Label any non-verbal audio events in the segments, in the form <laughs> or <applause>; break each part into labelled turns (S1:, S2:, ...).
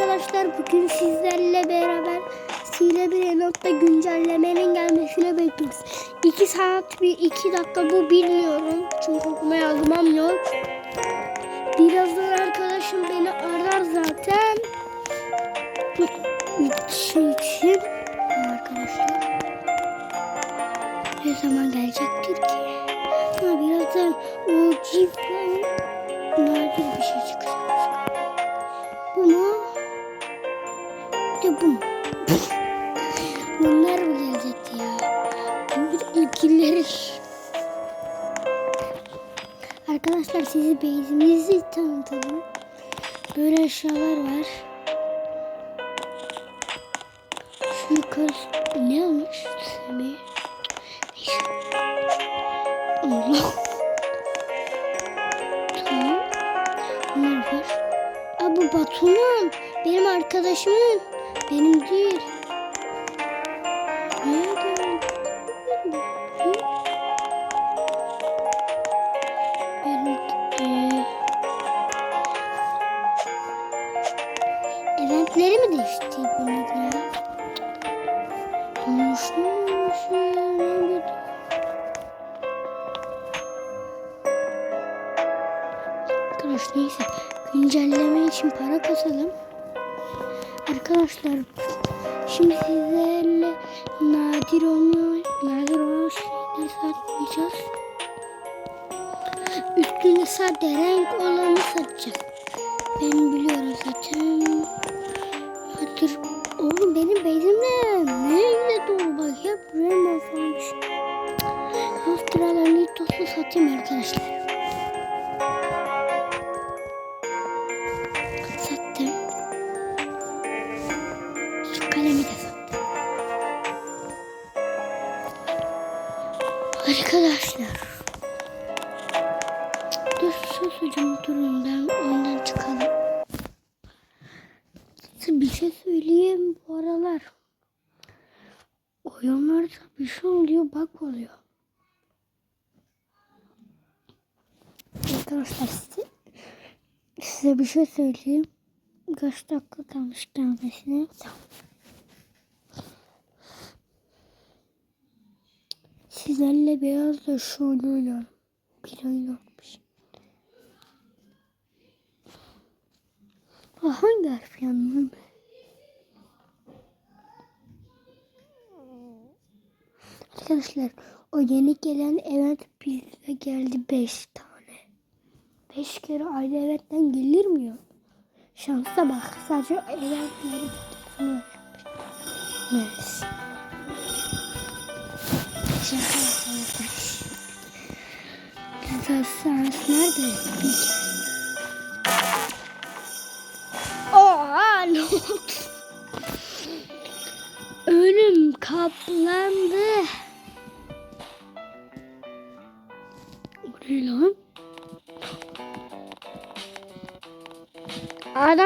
S1: arkadaşlar bugün sizlerle beraber Sile bir nokta güncellemenin gelmesini bekliyoruz. 2 saat bir 2 dakika bu bilmiyorum. Çünkü okuma yazmam yok. Birazdan arkadaşım beni arar zaten. Şey için arkadaşlar. Ne zaman gelecektir ki? Ha birazdan o cifre Sizi beyzimizi tanıtalım. Böyle eşyalar var. Şu yukarı ne olmuş? Semih. Allah. Tamam. Bunlar var. Aa, bu Batu'nun. Benim arkadaşımın. Benim değil. Nerede? Ya? Konuşmuş. Arkadaşlar neyse güncelleme için para kasalım. Arkadaşlar şimdi sizlerle nadir olmuyor, nadir olan şeyleri satmayacağız. Üstünde sade renk olanı Oyunlarda bir şey oluyor bak oluyor. Arkadaşlar size, size bir şey söyleyeyim. Kaç dakika kalmış gelmesine. Sizlerle beyaz da şu oyunu oynuyorum. Bir oyun olmuş. Hangi harf yanıyor? Arkadaşlar o yeni gelen evet bize geldi 5 tane. 5 kere aynı evetten gelir mi ya? Şansa bak sadece eventleri tutuyorsun. Neyse. Şaka yapalım. Nerede? Bir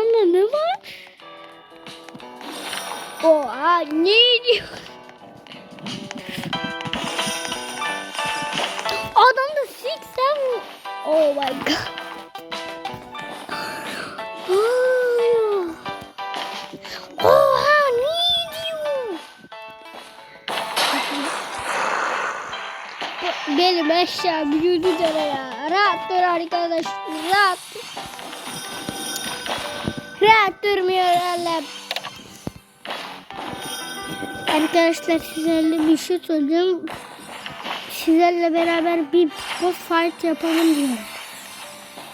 S1: Adamda ne var? Oha ne diyor? Adamda six seven. Oh my god. Oha ne diyor? Benim eşya büyüdü ya. Rahat dur arkadaş. Rahat. Rahat durmuyor hala. Arkadaşlar sizlerle bir şey söyleyeceğim. Sizlerle beraber bir boss fight yapalım diyorum.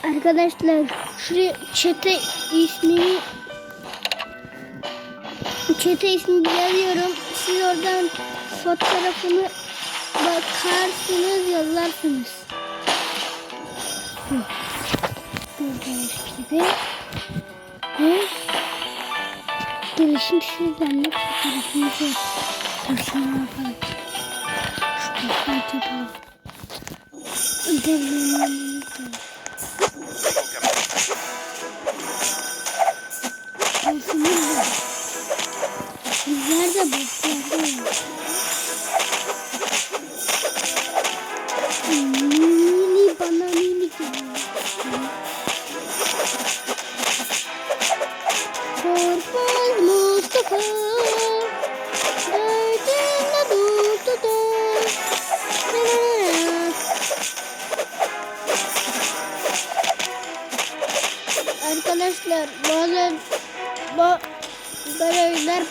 S1: Arkadaşlar şuraya çete ismini çete ismini yazıyorum. Siz oradan fotoğrafını bakarsınız yazarsınız. Gördüğünüz gibi. Gelişim sizlerle fotoğrafımızı taşıma yapalım. Şu fotoğrafı yapalım. Ödevlerimizi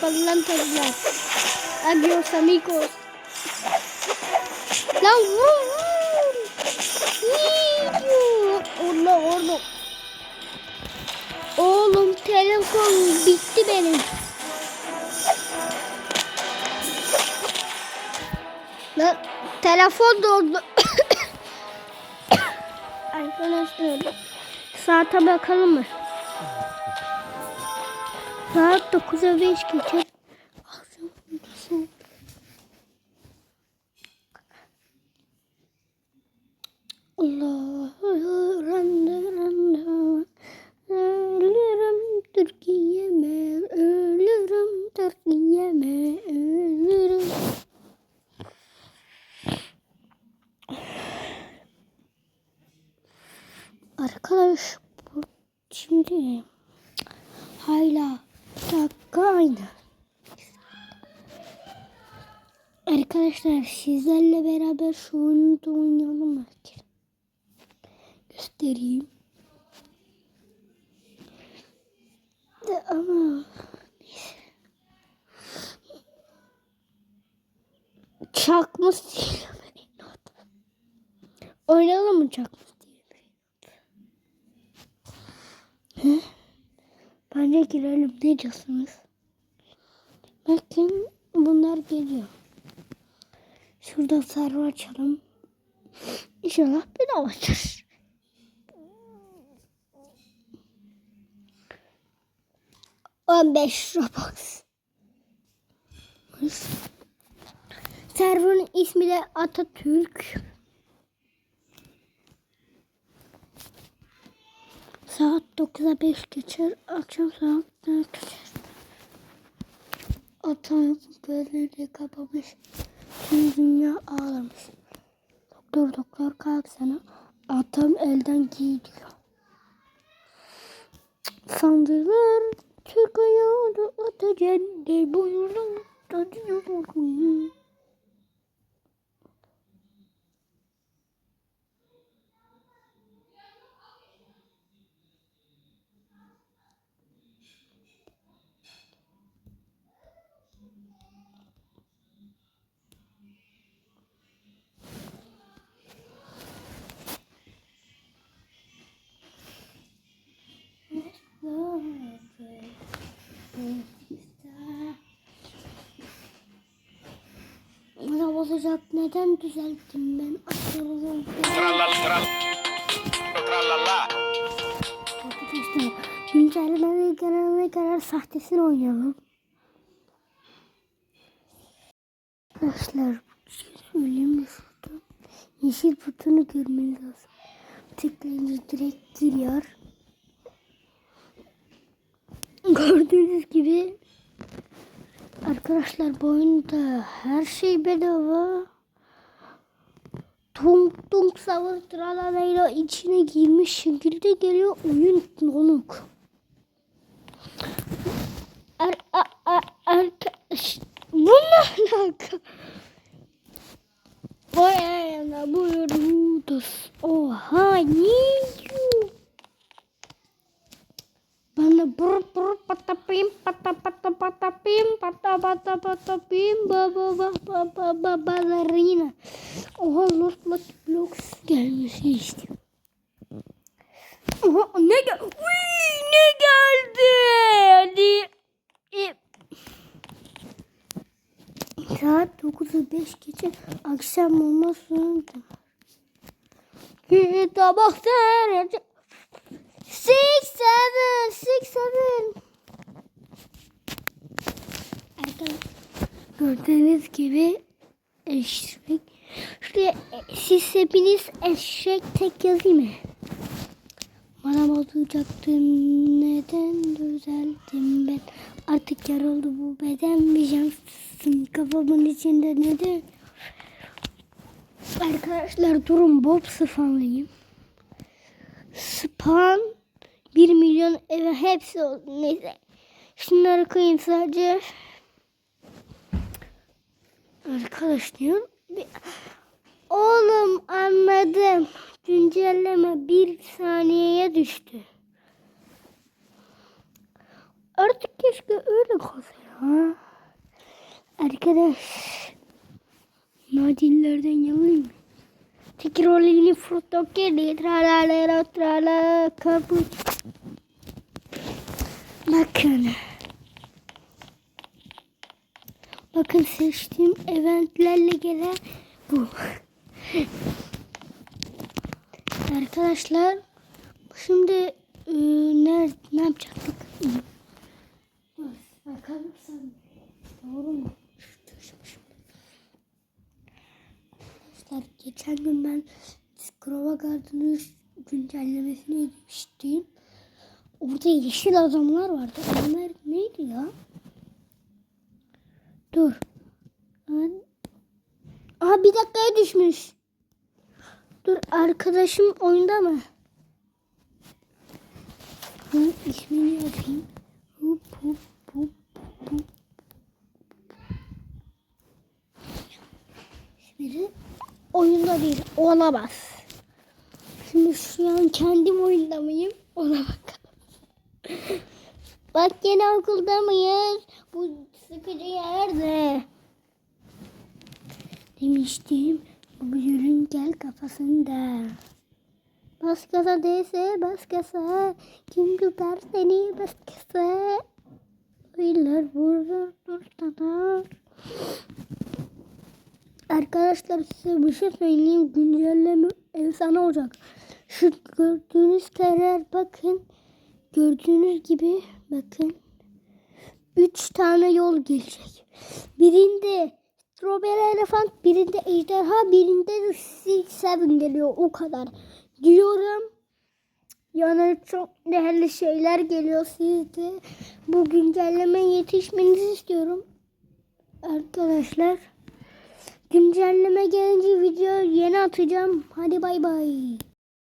S1: tadılar. Adios amigos. Lan vur vur. Video. Orada orada. Oğlum telefon bitti benim. Lan telefon doldu. <coughs> Arkadaşlar saate bakalım mı? Saat 9'a 5 geçe. Akşam uyusun. Allah randa randa ölürüm Türkiye'me Türkiye'me Arkadaş bu şimdi hala dakika aynı. Arkadaşlar sizlerle beraber şu oyunu da oynayalım mı? Göstereyim. De ama. Çakma değil. Oynayalım mı çakma? He? Bence girelim. Ne diyorsunuz? Bakın bunlar geliyor. Şurada sarı açalım. İnşallah bir daha açar. On beş Robux. Server'ın ismi de Atatürk. Saat 9'a 5 geçer. Akşam saat 4 geçer. Atam gözleri kapamış. Tüm dünya ağlamış. Doktor doktor kalk sana. Atam elden gidiyor. Sandılar Türk ayağı atacende buyurun tadıyorum. Bana olacak neden düzelttim ben
S2: tralala.
S1: Arkadaşlar güncelleme gelene kadar sahtesini oynayalım. Arkadaşlar şey söyleyeyim şurada? Yeşil butonu görmeniz lazım. Tıklayınca direkt giriyor. Gördüğünüz gibi arkadaşlar bu oyunda her şey bedava. Tung tung savur tralayla içine girmiş şekilde geliyor oyun donuk. Er, a, a, arkadaş bu ne alaka? Vay ayağına buyuruz. Oha ne pata pata patapim ba ba ba ba ba ba balerina. Oha Lost Lucky Blocks gelmesi istiyor. Oha ne gel? Uy, ne geldi? Hadi. E, Saat 9'u 5 geçe akşam olmaz sonra. Kita bak Six seven, six seven. Arkadaşlar gördüğünüz gibi eşek. Şuraya siz hepiniz eşek tek yazayım mı? Bana olacaktı neden düzeldim ben Artık yarıldı bu beden bir cansın kafamın içinde neden Arkadaşlar durun Bob sıfanlayayım Span 1 milyon eve hepsi oldu. Neyse. Şunları koyayım sadece. Arkadaş diyor. Bir- Oğlum anladım. Güncelleme bir saniyeye düştü. Artık keşke öyle kalsa. Arkadaş. Nadillerden yalayım mı? Tikrolini frutokeli tralala trala kaput. Bakın. Bakın seçtiğim eventlerle gelen bu. Arkadaşlar şimdi e, ne, ne yapacaktık? Doğru mu? Arkadaşlar geçen gün ben Skrova Garden'ın güncellemesini izlemiştim. Orada yeşil adamlar vardı. Onlar neydi ya? Dur. Ben... Aa bir dakikaya düşmüş. Dur arkadaşım oyunda mı? Ha, ismini yazayım. Hup hup hup hup. Hiçbiri oyunda değil. Olamaz. Şimdi şu an kendim oyunda mıyım? Ona bakalım. <laughs> Bak yine okulda mıyız? Bu sıkıcı yerde. Demiştim. Bu yürün gel kafasında. Değse bas gaza. Kim tutar seni gaza. Oylar vurur sana. Arkadaşlar size bir şey söyleyeyim. Güncelleme efsane olacak. Şu gördüğünüz karar bakın. Gördüğünüz gibi bakın. Üç tane yol gelecek. Birinde strawberry elefant, birinde ejderha, birinde de Six Seven geliyor. O kadar. Diyorum. Yani çok değerli şeyler geliyor sizde. Bu güncelleme yetişmenizi istiyorum. Arkadaşlar. Güncelleme gelince video yeni atacağım. Hadi bay bay.